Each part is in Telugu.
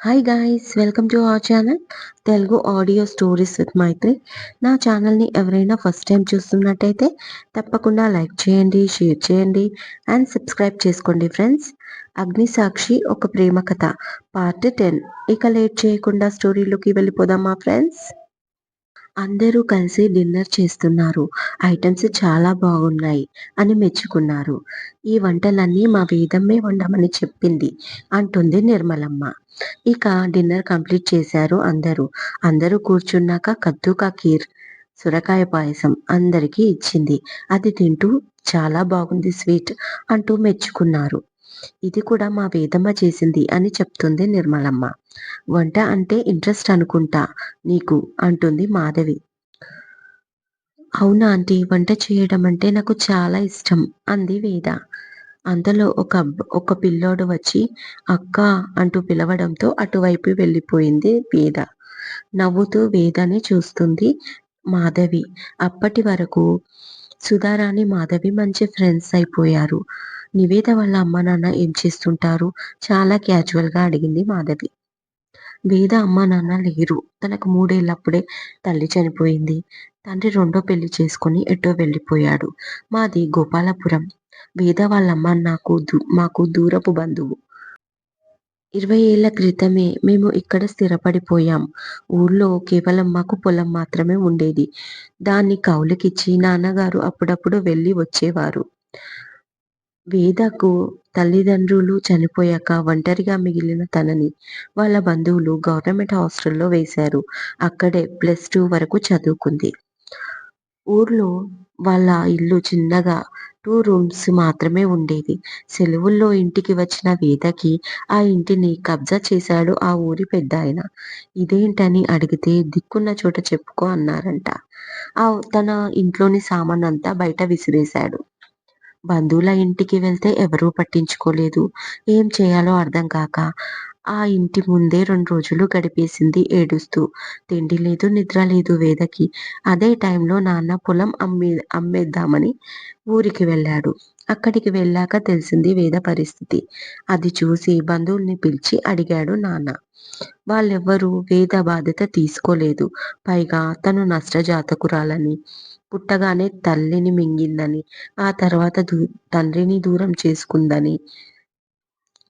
Hi guys welcome to our channel Telugu audio stories with Maithri నా ఛానల్ని ఎవరైనా ఫస్ట్ టైం చూస్తున్నట్టయితే తప్పకుండా లైక్ చేయండి షేర్ చేయండి అండ్ సబ్స్క్రైబ్ చేసుకోండి ఫ్రెండ్స్ అగ్ని సాక్షి ఒక ప్రేమ కథ పార్ట్ టెన్ ఇక లేట్ చేయకుండా స్టోరీలోకి వెళ్ళిపోదామా ఫ్రెండ్స్ అందరూ కలిసి డిన్నర్ చేస్తున్నారు. ఐటమ్స్ చాలా బాగున్నాయి అని మెచ్చుకున్నారు. ఈ వంటలన్నీ మా వేదమ్మే వండమని చెప్పింది అంటుంది నిర్మలమ్మ. ఇక డిన్నర్ కంప్లీట్ చేశారు అందరూ. అందరూ కూర్చున్నాక కద్దుకా కీర్ సురకాయ పాయసం అందరికీ ఇచ్చింది. అది తింటూ చాలా బాగుంది స్వీట్ అంటూ మెచ్చుకున్నారు. ఇది కూడా మా వేదమ్మ చేసింది అని చెప్తుంది నిర్మలమ్మ. వంట అంటే ఇంట్రెస్ట్ అనుకుంటా నీకు అంటుంది మాధవి. అవునా ఆంటీ వంట చేయడం అంటే నాకు చాలా ఇష్టం అంది వేద. అంతలో ఒక ఒక పిల్లోడు వచ్చి అక్క అంటూ పిలవడంతో అటువైపు వెళ్ళిపోయింది వేద. నవ్వుతూ వేదని చూస్తుంది మాధవి. అప్పటి వరకు సుధారాణి మాధవి మంచి ఫ్రెండ్స్ అయిపోయారు. నివేద వాళ్ళ అమ్మ నాన్న ఏం చేస్తుంటారు? చాలా క్యాజువల్గా అడిగింది మాధవి. వేద అమ్మ నాన్న లేరు. తనకు మూడేళ్ళప్పుడే తల్లి చనిపోయింది. తండ్రి రెండో పెళ్ళి చేసుకుని ఎటో వెళ్ళిపోయాడు. మాది గోపాలపురం. వేద వాళ్ళమ్మ నాకు మాకు దూరపు బంధువు. ఇరవై ఏళ్ళ క్రితమే మేము ఇక్కడ స్థిరపడిపోయాం. ఊర్లో కేవలం మాకు పొలం మాత్రమే ఉండేది. దాన్ని కౌలుకిచ్చి నాన్నగారు అప్పుడప్పుడు వెళ్ళి వచ్చేవారు. వేదకు తల్లిదండ్రులు చనిపోయాక ఒంటరిగా మిగిలిన తనని వాళ్ళ బంధువులు గవర్నమెంట్ హాస్టల్లో వేశారు. అక్కడే ప్లస్ టూ వరకు చదువుకుంది. ఊర్లో వాళ్ళ ఇల్లు చిన్నగా టూ రూమ్స్ మాత్రమే ఉండేది. సెలవుల్లో ఇంటికి వచ్చిన వేదకి ఆ ఇంటిని కబ్జా చేశాడు ఆ ఊరి పెద్ద ఆయన ఇదేంటని అడిగితే దిక్కున్న చోట చెప్పుకో అన్నారంట. ఆ తన ఇంట్లోని సామాన్ అంతా బయట విసిరేశాడు. బంధువుల ఇంటికి వెళ్తే ఎవరూ పట్టించుకోలేదు. ఏం చేయాలో అర్థం కాక ఆ ఇంటి ముందే రెండు రోజులు గడిపేసింది ఏడుస్తూ. తిండి లేదు నిద్ర లేదు వేదకి. అదే టైంలో నాన్న పొలం అమ్మే అమ్మేద్దామని ఊరికి వెళ్ళాడు. అక్కడికి వెళ్ళాక తెలిసింది వేద పరిస్థితి. అది చూసి బంధువుల్ని పిలిచి అడిగాడు నాన్న. వాళ్ళెవ్వరూ వేద బాధ్యత తీసుకోలేదు. పైగా తను నష్టజాతకురాలని. పుట్టగానే తల్లిని మింగిందని ఆ తర్వాత దూ తండ్రిని దూరం చేసుకుందని.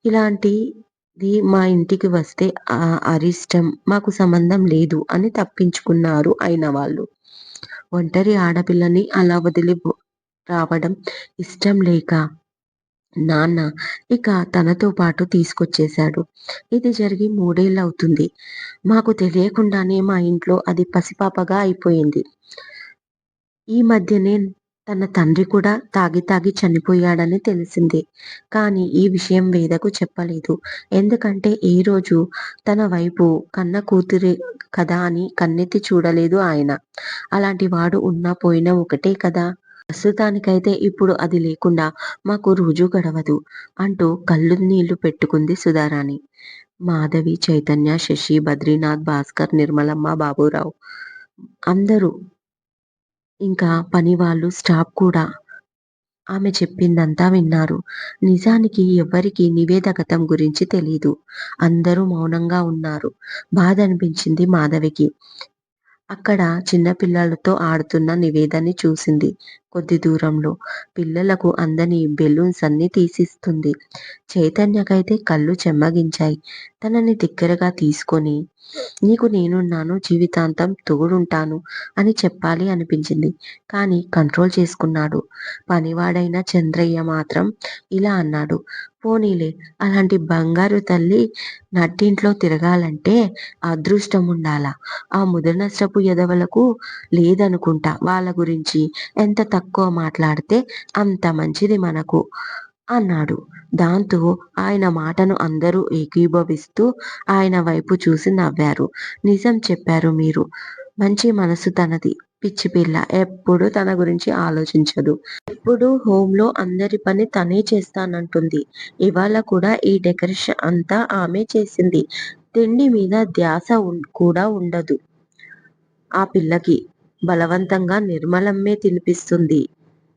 ఇలాంటిది మా ఇంటికి వస్తే ఆ అరిష్టం మాకు సంబంధం లేదు అని తప్పించుకున్నారు అయిన వాళ్ళు. ఒంటరి ఆడపిల్లని అలా వదిలి రావడం ఇష్టం లేక నాన్న ఇక తనతో పాటు తీసుకొచ్చేశాడు. ఇది జరిగి మూడేళ్ళు అవుతుంది మాకు తెలియకుండానే మా ఇంట్లో అది పసిపాపగా అయిపోయింది. ఈ మధ్యనే తన తండ్రి కూడా తాగి తాగి చనిపోయాడని తెలిసింది. కానీ ఈ విషయం వేదకు చెప్పలేదు. ఎందుకంటే ఏ రోజు తన వైపు కన్న కూతురే కదా అని కన్నెత్తి చూడలేదు ఆయన. అలాంటి వాడు ఉన్నా పోయినా ఒకటే కదా. ప్రస్తుతానికైతే ఇప్పుడు అది లేకుండా మాకు రోజు గడవదు అంటూ కళ్ళు నీళ్ళు పెట్టుకుంది సుధారాణి. మాధవి చైతన్య శశి బద్రీనాథ్ భాస్కర్ నిర్మలమ్మ బాబురావు అందరూ ఇంకా పని వాళ్ళు స్టాఫ్ కూడా ఆమె చెప్పిందంతా విన్నారు. నిజానికి ఎవ్వరికి నివేదగతం గురించి తెలీదు. అందరూ మౌనంగా ఉన్నారు. బాధ అనిపించింది మాధవికి. అక్కడ చిన్న పిల్లలతో ఆడుతున్న నివేదని చూసింది కొద్ది దూరంలో. పిల్లలకు అందని బెలూన్స్ అన్ని తీసిస్తుంది. చైతన్యకైతే కళ్ళు చెమ్మగించాయి. తనని దగ్గరగా తీసుకొని నీకు నేనున్నాను జీవితాంతం తోడుంటాను అని చెప్పాలి అనిపించింది. కానీ కంట్రోల్ చేసుకున్నాడు. పనివాడైన చంద్రయ్య మాత్రం ఇలా అన్నాడు. పోనీలే అలాంటి బంగారు తల్లి నట్టింట్లో తిరగాలంటే అదృష్టం ఉండాలా ఆ ముదనష్టపు ఎదవలకు లేదనుకుంటా వాళ్ళ గురించి ఎంత తక్కువ మాట్లాడితే అంత మంచిది మనకు అన్నాడు. దాంతో ఆయన మాటను అందరూ ఏకీభవిస్తూ ఆయన వైపు చూసి నవ్వారు. నిజం చెప్పారు మీరు. మంచి మనసు తనది. పిచ్చి పిల్ల. ఎప్పుడు తన గురించి ఆలోచించదు. ఎప్పుడు హోమ్లో అందరి పని తనే చేస్తానంటుంది. ఇవాళ కూడా ఈ డెకరేషన్ అంతా ఆమె చేసింది. తిండి మీద ధ్యాస కూడా ఉండదు. ఆ పిల్లకి బలవంతంగా నిర్మలమ్మే తినిపిస్తుంది.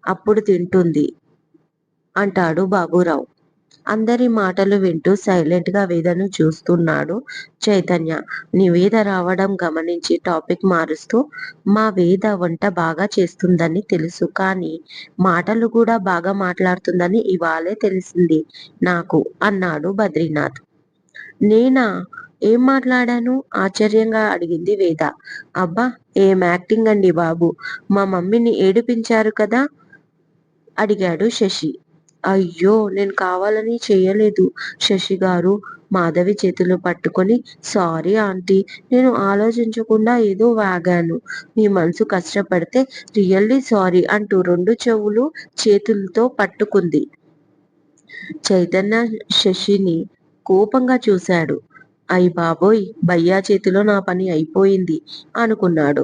అప్పుడు తింటుంది. అంటాడు బాబురావు. అందరి మాటలు వింటూ సైలెంట్గా వేదను చూస్తున్నాడు చైతన్య. నివేద రావడం గమనించి టాపిక్ మారుస్తూ మా వేద వంట బాగా చేస్తుందని తెలుసు కానీ మాటలు కూడా బాగా మాట్లాడుతుందని ఇవాళే తెలిసింది నాకు అన్నాడు బద్రీనాథ్. నేనా? ఏం మాట్లాడాను? ఆశ్చర్యంగా అడిగింది వేద. అబ్బా ఏం యాక్టింగ్ అండి బాబు? మా మమ్మీని ఏడిపించారు కదా? అడిగాడు శశి. అయ్యో నేను కావాలని చేయలేదు. శశి గారు మాధవి చేతులు పట్టుకొని సారీ ఆంటీ నేను ఆలోచించకుండా ఏదో వాగాను. మీ మనసు కష్టపడితే రియల్లీ సారీ అంటూ రెండు చెవులు చేతులతో పట్టుకుంది. చైతన్య శశిని కోపంగా చూశాడు. అయ్యి బాబోయ్ భయ్యా చేతిలో నా పని అయిపోయింది అనుకున్నాడు.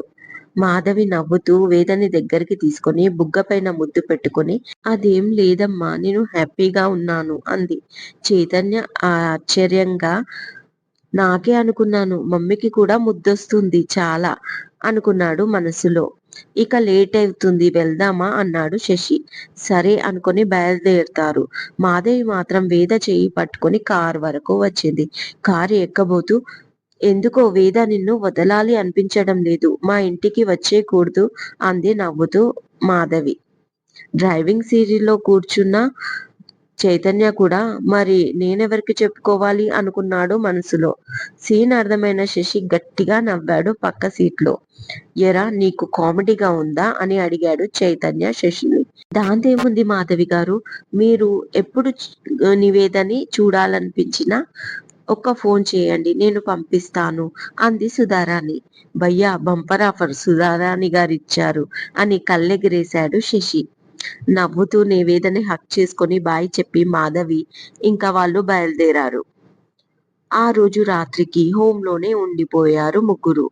మాధవి నవ్వుతూ వేదని దగ్గరికి తీసుకుని బుగ్గపైన ముద్దు పెట్టుకుని అదేం లేదమ్మా నేను హ్యాపీగా ఉన్నాను అంది. చైతన్య ఆశ్చర్యంగా నాకే అనుకున్నాను మమ్మీకి కూడా ముద్దొస్తుంది చాలా అనుకున్నాడు మనసులో. ఇక లేట్ అవుతుంది వెళ్దామా అన్నాడు శశి. సరే అనుకుని బయలుదేరుతారు. మాధవి మాత్రం వేద చేయి పట్టుకుని కార్ వరకు వచ్చింది. కారు ఎక్కబోతూ ఎందుకో వేద నిన్ను వదలాలి అనిపించడం లేదు. మా ఇంటికి వచ్చేకూడదు అంది నవ్వుతూ మాధవి. డ్రైవింగ్ సీట్లో కూర్చున్న చైతన్య కూడా మరి నేనెవరికి చెప్పుకోవాలి అనుకున్నాడు మనసులో. సీన్ అర్థమైన శశి గట్టిగా నవ్వాడు పక్క సీట్లో. ఎరా నీకు కామెడీగా ఉందా అని అడిగాడు చైతన్య శశిని. దాంతేముంది మాధవి గారు మీరు ఎప్పుడు నివేదని చూడాలనిపించినా ఒక్క ఫోన్ చేయండి నేను పంపిస్తాను అంది సుధారాణి. భయ్యా బంపర్ ఆఫర్ సుధారాణి గారిచ్చారు అని కళ్ళెగిరేశాడు శశి. నవ్వుతూ నివేదని హక్ చేసుకుని బాయ్ చెప్పి మాధవి ఇంకా వాళ్ళు బయలుదేరారు. ఆ రోజు రాత్రికి హోంలోనే ఉండిపోయారు ముగ్గురు.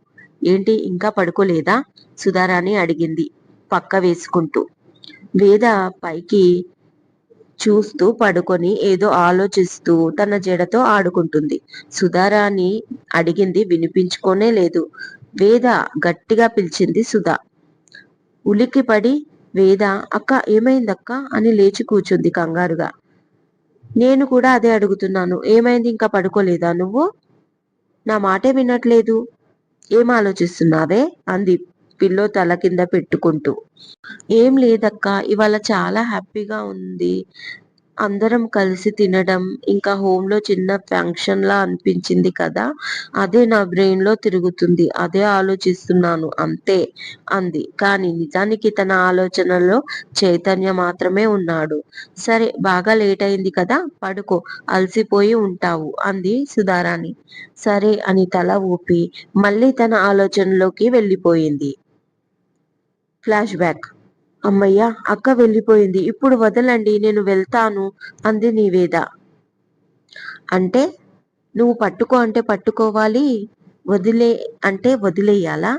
ఏంటి ఇంకా పడుకోలేదా? సుధారాణి అడిగింది పక్క వేసుకుంటూ. వేద పైకి చూస్తూ పడుకొని ఏదో ఆలోచిస్తూ తన జడతో ఆడుకుంటుంది. సుధారాణి అడిగింది వినిపించుకోనే లేదు. వేద గట్టిగా పిలిచింది సుధా. ఉలిక్కిపడి వేద అక్క ఏమైందక్క? అని లేచి కూర్చుంది కంగారుగా. నేను కూడా అదే అడుగుతున్నాను. ఏమైంది? ఇంకా పడుకోలేదా నువ్వు? నా మాటే వినట్లేదు. ఏం ఆలోచిస్తున్నావే? అంది. పిల్లో తల కింద పెట్టుకుంటూ. ఏం లేదక్క ఇవాళ చాలా హ్యాపీగా ఉంది. అందరం కలిసి తినడం ఇంకా హోంలో చిన్న ఫంక్షన్ లా అనిపించింది కదా అదే నా బ్రెయిన్లో తిరుగుతుంది అదే ఆలోచిస్తున్నాను అంతే అంది. కానీ నిజానికి తన ఆలోచనలో చైతన్య మాత్రమే ఉన్నాడు. సరే బాగా లేట్ అయింది కదా పడుకో అలసిపోయి ఉంటావు అంది సుధారాణి. సరే అని తల ఊపి మళ్ళీ తన ఆలోచనలోకి వెళ్ళిపోయింది. ఫ్లాష్ బ్యాక్ అమ్మయ్య అక్క వెళ్ళిపోయింది. ఇప్పుడు వదలండి నేను వెళ్తాను అంది నివేద. అంటే నువ్వు పట్టుకో అంటే పట్టుకోవాలి వదిలే అంటే వదిలేయాలా?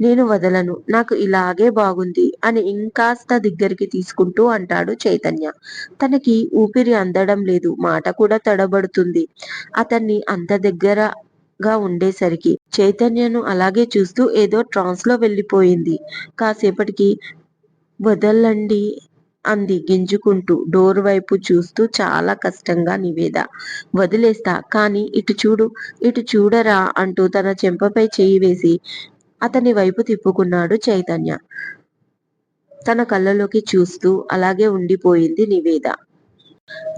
నేను వదలను నాకు ఇలాగే బాగుంది అని ఇంకాస్త దగ్గరికి తీసుకుంటూ అంటాడు చైతన్య. తనకి ఊపిరి అందడం లేదు మాట కూడా తడబడుతుంది. అతన్ని అంత దగ్గర గా ఉండేసరికి చైతన్యను అలాగే చూస్తూ ఏదో ట్రాన్స్లో వెళ్ళిపోయింది. కాసేపటికి వదలండి అంది గింజుకుంటూ డోర్ వైపు చూస్తూ చాలా కష్టంగా నివేద. వదిలేస్తా కానీ ఇటు చూడు ఇటు చూడరా అంటూ తన చెంపపై చేయి వేసి అతని వైపు తిప్పుకున్నాడు చైతన్య. తన కళ్ళలోకి చూస్తూ అలాగే ఉండిపోయింది నివేద.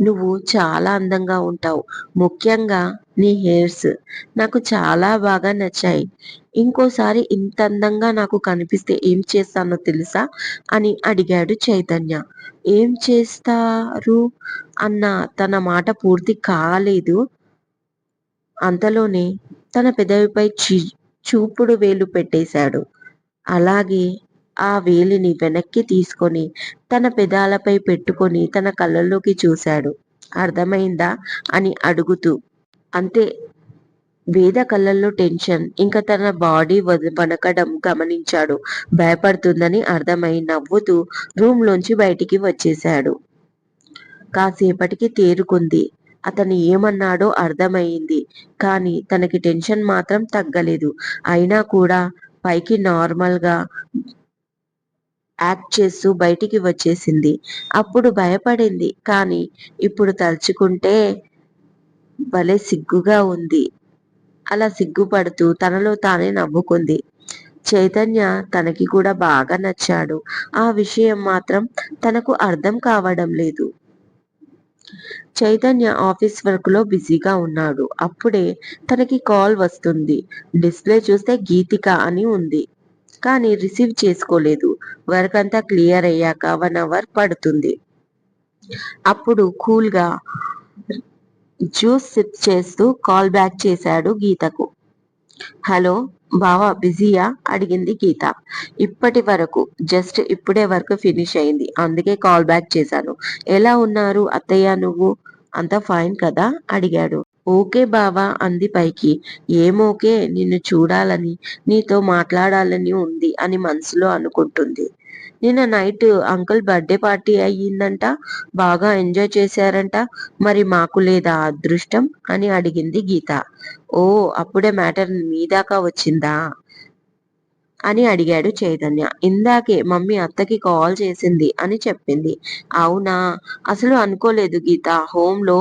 నువ్వు చాలా అందంగా ఉంటావు. ముఖ్యంగా నీ హెయిర్స్ నాకు చాలా బాగా నచ్చాయి. ఇంకోసారి ఇంత అందంగా నాకు కనిపిస్తే ఏం చేస్తానో తెలుసా? అని అడిగాడు చైతన్య. ఏం చేస్తారు? అన్న తన మాట పూర్తి కాలేదు. అంతలోనే తన పెదవిపై చూపుడు వేలు పెట్టేశాడు. అలాగే ఆ వేలిని వెనక్కి తీసుకొని తన పెదాలపై పెట్టుకొని తన కళ్ళల్లోకి చూశాడు. అర్థమైందా? అని అడుగుతూ. అంతే. వేద కళ్ళల్లో టెన్షన్ ఇంకా తన బాడీ వనకడం గమనించాడు. భయపడుతుందని అర్థమై నవ్వుతూ రూమ్ లోంచి బయటికి వచ్చేశాడు. కాసేపటికి తేరుకుంది. అతను ఏమన్నాడో అర్థమయ్యింది కానీ తనకి టెన్షన్ మాత్రం తగ్గలేదు. అయినా కూడా పైకి నార్మల్గా యాక్ట్ చేస్తూ బయటికి వచ్చేసింది. అప్పుడు భయపడింది. కానీ ఇప్పుడు తలుచుకుంటే భలే సిగ్గుగా ఉంది. అలా సిగ్గుపడుతూ తనలో తానే నవ్వుకుంది. చైతన్య తనకి కూడా బాగా నచ్చాడు. ఆ విషయం మాత్రం తనకు అర్థం కావడం లేదు. చైతన్య ఆఫీస్ వర్క్లో బిజీగా ఉన్నాడు. అప్పుడే తనకి కాల్ వస్తుంది. డిస్ప్లే చూస్తే గీతిక అని ఉంది. కానీ రిసీవ్ చేసుకోలేదు. వర్క్ అంతా క్లియర్ అయ్యాక వన్ అవర్ పడుతుంది. అప్పుడు కూల్గా జ్యూస్ సిప్ చేస్తూ కాల్ బ్యాక్ చేశాడు గీతకు. హలో బావా బిజీయా? అడిగింది గీత. ఇప్పటి వరకు జస్ట్ ఇప్పుడే వర్క్ ఫినిష్ అయింది. అందుకే కాల్ బ్యాక్ చేశాను. ఎలా ఉన్నారు అత్తయ్య నువ్వు? అంత ఫైన్ కదా? అడిగాడు. ఓకే బావా అంది పైకి. ఏమోకే నిన్ను చూడాలని నీతో మాట్లాడాలని ఉంది అని మనసులో అనుకుంటుంది. నిన్న నైట్ అంకుల్ బర్త్డే పార్టీ అయ్యిందంట బాగా ఎంజాయ్ చేశారంట మరి మాకు లేదా అదృష్టం? అని అడిగింది గీత. ఓ అప్పుడే మ్యాటర్ మీ దాకా వచ్చిందా? అని అడిగాడు చైతన్య. ఇందాకే మమ్మీ అత్తకి కాల్ చేసింది అని చెప్పింది. అవునా? అసలు అనుకోలేదు గీత. హోంలో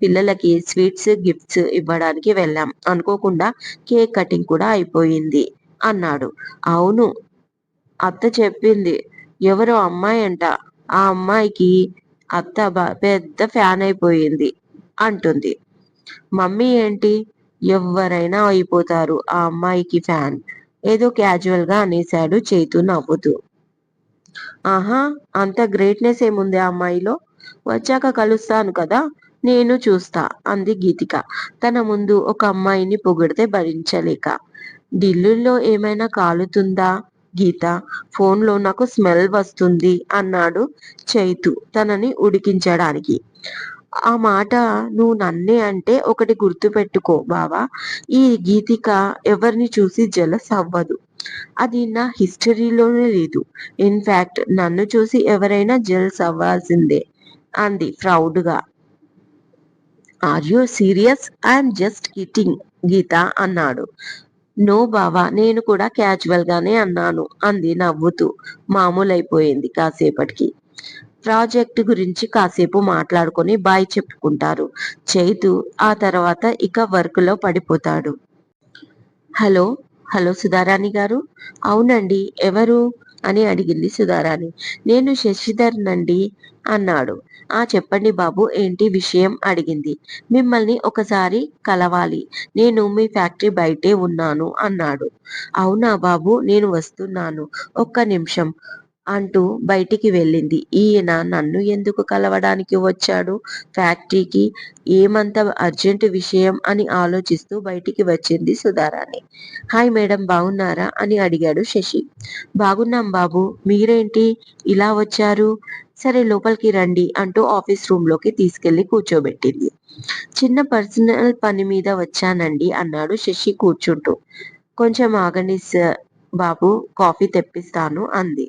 పిల్లలకి స్వీట్స్ గిఫ్ట్స్ ఇవ్వడానికి వెళ్ళాం. అనుకోకుండా కేక్ కటింగ్ కూడా అయిపోయింది అన్నాడు. అవును. అత్త చెప్పింది. ఎవరో అమ్మాయి అంట. ఆ అమ్మాయికి అత్త పెద్ద ఫ్యాన్ అయిపోయింది అంటుంది. మమ్మీ ఏంటి? ఎవరైనా అయిపోతారు ఆ అమ్మాయికి ఫ్యాన్. ఏదో క్యాజువల్గా అనేశాడు చేతు నవ్వుతూ. ఆహా అంత గ్రేట్నెస్ ఏముంది ఆ అమ్మాయిలో? వచ్చాక కలుస్తాను కదా నేను చూస్తా అంది గీతిక. తన ముందు ఒక అమ్మాయిని పొగిడితే భరించలేక. ఢిల్లుల్లో ఏమైనా కాలుతుందా? గీత ఫోన్లో నాకు స్మెల్ వస్తుంది అన్నాడు చైతు తనని ఉడికించడానికి. ఆ మాట నువ్వు నన్నే అంటే ఒకటి గుర్తుపెట్టుకో బావా. ఈ గీతిక ఎవరిని చూసి జలస్ అవ్వదు. అది నా హిస్టరీలోనే లేదు. ఇన్ఫ్యాక్ట్ నన్ను చూసి ఎవరైనా జెల్స్ అవ్వాల్సిందే అంది ప్రౌడ్గా. Are you serious I'm just kidding Geetha అన్నాడు. నో బావా నేను కూడా క్యాజువల్ గానే అన్నాను అంది నవ్వుతూ. మామూలైపోయింది కాసేపటికి. ప్రాజెక్ట్ గురించి కాసేపు మాట్లాడుకొని బాయ్ చెప్పుకుంటారు. చైతు ఆ తర్వాత ఇక వర్క్లో పడిపోతాడు. హలో హలో సుధారాణి గారు? అవునండి ఎవరు? అని అడిగింది సుధారాణి. నేను శశిధర్ అండి అన్నాడు. ఆ చెప్పండి బాబు ఏంటి విషయం? అడిగింది. మిమ్మల్ని ఒకసారి కలవాలి. నేను మీ ఫ్యాక్టరీ బయటే ఉన్నాను అన్నాడు. అవునా బాబు నేను వస్తున్నాను. ఒక్క నిమిషం. అంటూ బయటికి వెళ్ళింది. ఈయన నన్ను ఎందుకు కలవడానికి వచ్చాడు? ఫ్యాక్టరీకి ఏమంత అర్జెంట్ విషయం అని ఆలోచిస్తూ బయటికి వచ్చింది సుధారాణి. హాయ్ మేడం బాగున్నారా? అని అడిగాడు శశి. బాగున్నాం బాబు. మీరేంటి? ఇలా వచ్చారు? సరే లోపలికి రండి అంటూ ఆఫీస్ రూమ్లోకి తీసుకెళ్ళి కూర్చోబెట్టింది. చిన్న పర్సనల్ పని మీద వచ్చానండి అన్నాడు శశి కూర్చుంటూ. కొంచెం ఆగండి బాబు కాఫీ తెప్పిస్తాను అంది.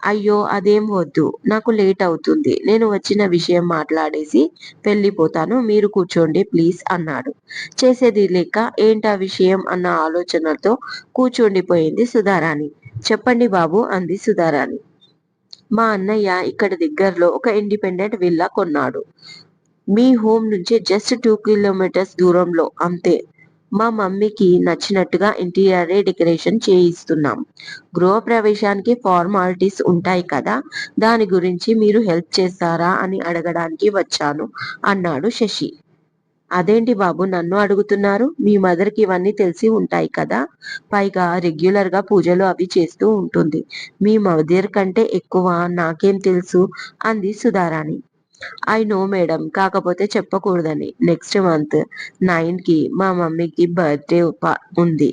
అయ్యో అదేం వద్దు. నాకు లేట్ అవుతుంది. నేను వచ్చిన విషయం మాట్లాడేసి వెళ్ళిపోతాను. మీరు కూర్చోండి ప్లీజ్ అన్నాడు. చేసేది లేక ఏంటా విషయం అన్న ఆలోచనతో కూర్చుండిపోయింది సుధారాణి. చెప్పండి బాబు అంది సుధారాణి. మా అన్నయ్య ఇక్కడ దగ్గరలో ఒక ఇండిపెండెంట్ విల్లా కొన్నాడు. మీ హోమ్ నుంచి జస్ట్ టూ కిలోమీటర్స్ దూరంలో అంతే. మా మమ్మీకి నచ్చినట్టుగా ఇంటీరియర్ డెకరేషన్ చేయిస్తున్నాం. గృహ ప్రవేశానికి ఫార్మాలిటీస్ ఉంటాయి కదా దాని గురించి మీరు హెల్ప్ చేస్తారా అని అడగడానికి వచ్చాను అన్నాడు శశి. అదేంటి బాబు నన్ను అడుగుతున్నారు? మీ మదర్కి ఇవన్నీ తెలిసి ఉంటాయి కదా పైగా రెగ్యులర్గా పూజలు అవి చేస్తూ ఉంటుంది. మీ మదర్ కంటే ఎక్కువ నాకేం తెలుసు? అంది సుధారాణి. ఐ నో మేడం కాకపోతే చెప్పకూడదని. నెక్స్ట్ మంత్ నైన్కి మా మమ్మీకి బర్త్డే ఉంది.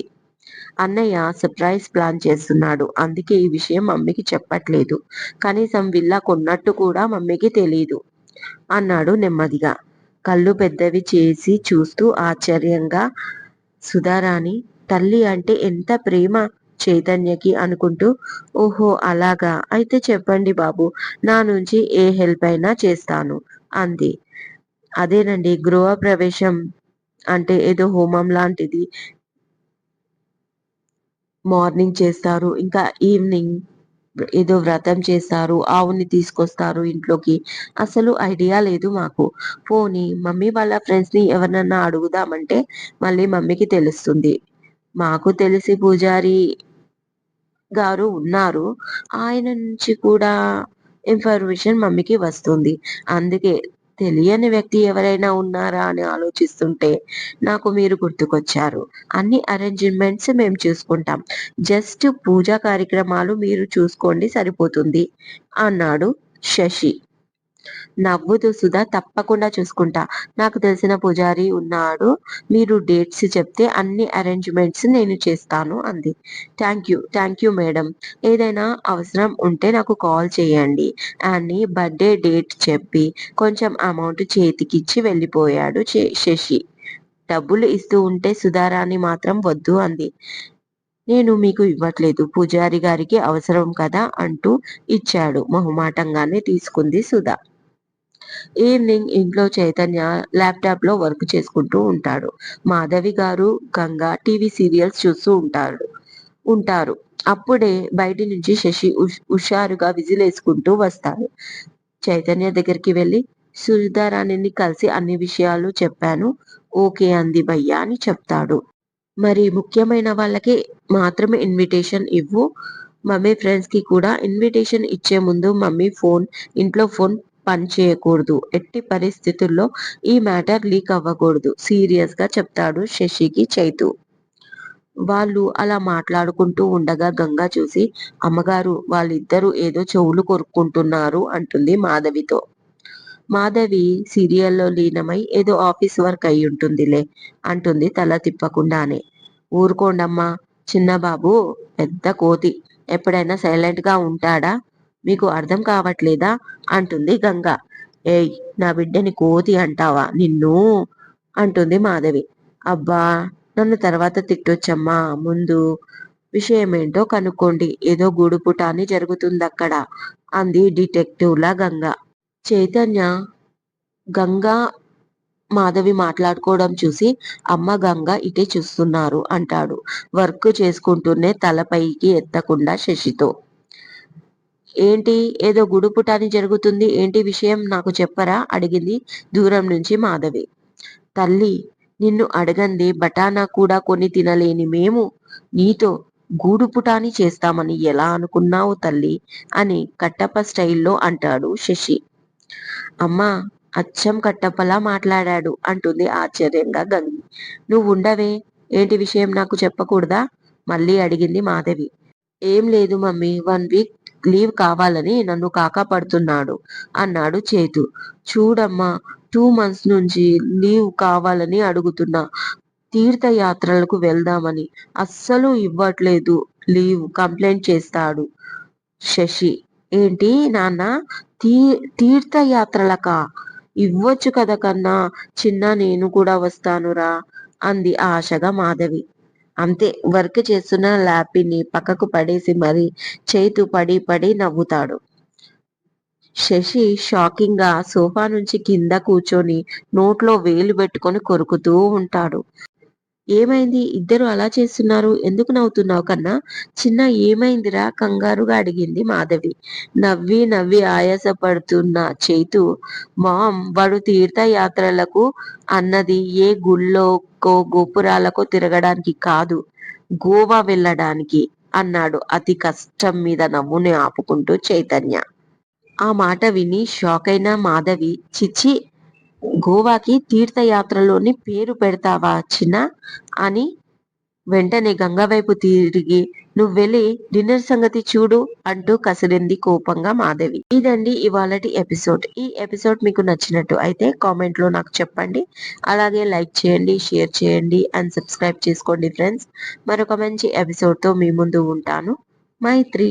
అన్నయ్య సర్ప్రైజ్ ప్లాన్ చేస్తున్నాడు. అందుకే ఈ విషయం మమ్మీకి చెప్పట్లేదు. కనీసం విల్లా కొన్నట్టు కూడా మమ్మీకి తెలియదు అన్నాడు నెమ్మదిగా. కళ్ళు పెద్దవి చేసి చూస్తూ ఆశ్చర్యంగా సుధారాణి తల్లి అంటే ఎంత ప్రేమ? చైతన్యకి అనుకుంటూ ఓహో అలాగా. అయితే చెప్పండి బాబు నా నుంచి ఏ హెల్ప్ అయినా చేస్తాను అంది. అదేనండి గృహ ప్రవేశం అంటే ఏదో హోమం లాంటిది. మార్నింగ్ చేస్తారు ఇంకా ఈవినింగ్ ఏదో వ్రతం చేస్తారు ఆవుని తీసుకొస్తారు ఇంట్లోకి. అసలు ఐడియా లేదు మాకు. పోనీ మమ్మీ వాళ్ళ ఫ్రెండ్స్ని ఎవరినన్నా అడుగుదామంటే మళ్ళీ మమ్మీకి తెలుస్తుంది. మాకు తెలిసి పూజారి గారు ఉన్నారు. ఆయన నుంచి కూడా ఇన్ఫర్మేషన్ మమ్మీకి వస్తుంది. అందుకే తెలియని వ్యక్తి ఎవరైనా ఉన్నారా అని ఆలోచిస్తుంటే నాకు మీరు గుర్తుకొచ్చారు. అన్ని అరేంజ్మెంట్స్ మేము చూసుకుంటాం. జస్ట్ పూజా కార్యక్రమాలు మీరు చూసుకోండి సరిపోతుంది అన్నాడు శశి. నవ్వుతూ సుధా తప్పకుండా చూసుకుంటా. నాకు తెలిసిన పూజారి ఉన్నాడు. మీరు డేట్స్ చెప్తే అన్ని అరేంజ్మెంట్స్ నేను చేస్తాను అంది. Thank you thank you madam. ఏదైనా అవసరం ఉంటే నాకు కాల్ చేయండి అని బర్త్డే డేట్ చెప్పి కొంచెం అమౌంట్ చేతికిచ్చి వెళ్ళిపోయాడు శశి. డబ్బులు ఇస్తూ ఉంటే సుధారాణి మాత్రం వద్దు అంది. నేను మీకు ఇవ్వట్లేదు. పూజారి గారికి అవసరం కదా అంటూ ఇచ్చాడు. మొహమాటంగానే తీసుకుంది సుధా. ఈవినింగ్ ఇంట్లో చైతన్య ల్యాప్టాప్లో వర్క్ చేసుకుంటూ ఉంటాడు. మాధవి గారు గంగా టీవీ సీరియల్స్ చూస్తూ ఉంటాడు ఉంటారు. అప్పుడే బయటి నుంచి శశి హుషారుగా విజిలేసుకుంటూ వస్తాడు. చైతన్య దగ్గరికి వెళ్ళి సుధారాణిని కలిసి అన్ని విషయాలు చెప్పాను. ఓకే అంది భయ్యా అని చెప్తాడు. మరి ముఖ్యమైన వాళ్ళకి మాత్రమే ఇన్విటేషన్ ఇవ్వు. మమ్మీ ఫ్రెండ్స్కి కూడా ఇన్విటేషన్ ఇచ్చే ముందు మమ్మీ ఫోన్ ఇంట్లో ఫోన్ పని చేయకూడదు. ఎట్టి పరిస్థితుల్లో ఈ మ్యాటర్ లీక్ అవ్వకూడదు. సీరియస్గా చెప్తాడు శశికి చైతు. వాళ్ళు అలా మాట్లాడుకుంటూ ఉండగా గంగా చూసి అమ్మగారు వాళ్ళిద్దరూ ఏదో చెవులు కొరుక్కుంటున్నారు అంటుంది మాధవితో. మాధవి సీరియల్లో లీనమై ఏదో ఆఫీస్ వర్క్ అయి ఉంటుందిలే అంటుంది తల తిప్పకుండానే. ఊరుకోండమ్మా చిన్న బాబు పెద్ద కోతి. ఎప్పుడైనా సైలెంట్గా ఉంటాడా? మీకు అర్థం కావట్లేదా? అంటుంది గంగ. ఏయ్ నా బిడ్డని కోతి అంటావా? నిన్ను? అంటుంది మాధవి. అబ్బా నన్ను తర్వాత తిట్టొచ్చమ్మా. ముందు విషయమేంటో కనుక్కోండి. ఏదో గూడుపుటాని జరుగుతుందక్కడ అంది డిటెక్టివ్ లా గంగ. చైతన్య గంగా మాధవి మాట్లాడుకోవడం చూసి అమ్మ గంగ ఇటే చూస్తున్నారు అంటాడు. వర్క్ చేసుకుంటూనే తలపైకి ఎత్తకుండా శశితో. ఏంటి? ఏదో గుడుపుటాని జరుగుతుంది. ఏంటి విషయం నాకు చెప్పరా? అడిగింది దూరం నుంచి మాధవి. తల్లి నిన్ను అడగంది బటానా కూడా కొని తినలేని మేము. నీతో గూడుపుటాని చేస్తామని ఎలా అనుకున్నావు తల్లి? అని కట్టప్ప స్టైల్లో అంటాడు శశి. అమ్మా అచ్చం కట్టప్పలా మాట్లాడాడు అంటుంది ఆశ్చర్యంగా గంగి. నువ్వు ఉండవే ఏంటి విషయం నాకు చెప్పకూడదా? మళ్ళీ అడిగింది మాధవి. ఏం లేదు మమ్మీ వన్ వీక్ లీవ్ కావాలని నన్ను కాకాపడుతున్నాడు అన్నాడు చేతు. చూడమ్మా టూ మంత్స్ నుంచి లీవ్ కావాలని అడుగుతున్నా. తీర్థయాత్రలకు వెళ్దామని. అస్సలు ఇవ్వట్లేదు లీవ్ కంప్లైంట్ చేస్తాడు శశి. ఏంటి నాన్న తీ తీర్థయాత్రలకా? ఇవ్వచ్చు కదా కన్నా చిన్న నేను కూడా వస్తానురా అంది ఆశగా మాధవి. అంతే వర్క్ చేస్తున్న ల్యాపీని పక్కకు పడేసి మరి చేతు పడి పడి నవ్వుతాడు. శశి షాకింగ్గా సోఫా నుంచి కింద కూర్చొని నోట్లో వేలు పెట్టుకొని కొరుకుతూ ఉంటాడు. ఏమైంది? ఇద్దరు అలా చేస్తున్నారు. ఎందుకు నవ్వుతున్నావు కన్నా? చిన్న ఏమైందిరా? కంగారుగా అడిగింది మాధవి. నవ్వి నవ్వి ఆయాసపడుతున్న చేతు మామ్ వాడు తీర్థయాత్రలకు అన్నది ఏ గుళ్ళోకో గోపురాలకో తిరగడానికి కాదు గోవా వెళ్ళడానికి అన్నాడు అతి కష్టం మీద నవ్వుని ఆపుకుంటూ చైతన్య. ఆ మాట విని షాక్ అయిన మాధవి చిచి గోవాకి తీర్థయాత్రలోని పేరు పెడతావా చిన్న? అని వెంటనే గంగ వైపు తిరిగి నువ్వెళ్ళి డిన్నర్ సంగతి చూడు అంటూ కసిరింది కోపంగా మాధవి. ఇదండి ఇవాళటి ఎపిసోడ్. ఈ ఎపిసోడ్ మీకు నచ్చినట్టు అయితే కామెంట్లో నాకు చెప్పండి. అలాగే లైక్ చేయండి షేర్ చేయండి అండ్ సబ్స్క్రైబ్ చేసుకోండి ఫ్రెండ్స్. మరొక మంచి ఎపిసోడ్తో మీ ముందు ఉంటాను. మైత్రి!